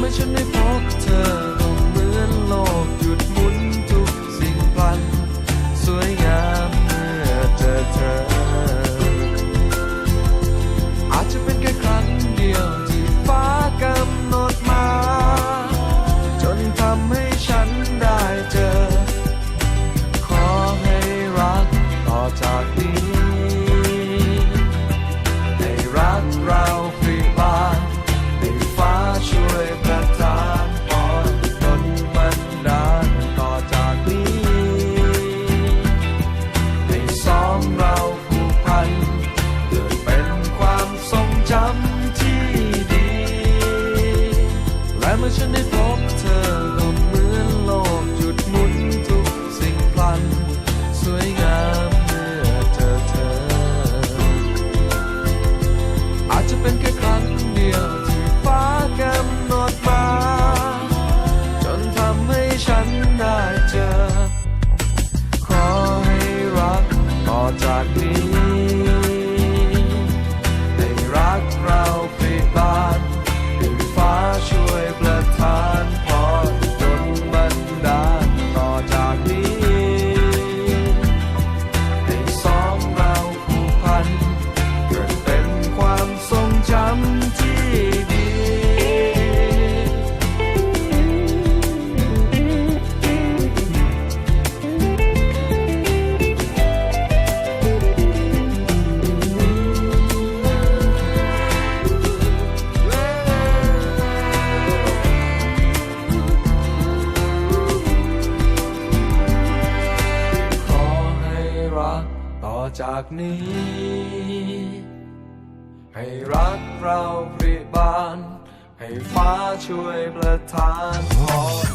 เมื่อฉันได้พบเธอ เมื่อฉันได้พบเธอก็เหมือนโลกหยุดหมุนทุกสิ่งพลัน สวยงามเมื่อเจอเธอ อาจจะเป็นแค่ครั้งเดียวที่ฟ้ากำหนดมา จนทำให้ฉันได้เจอ ขอให้รักต่อจากนี้ จากนี้ ให้รักเราพริบาน ให้ฟ้าช่วยประทานพร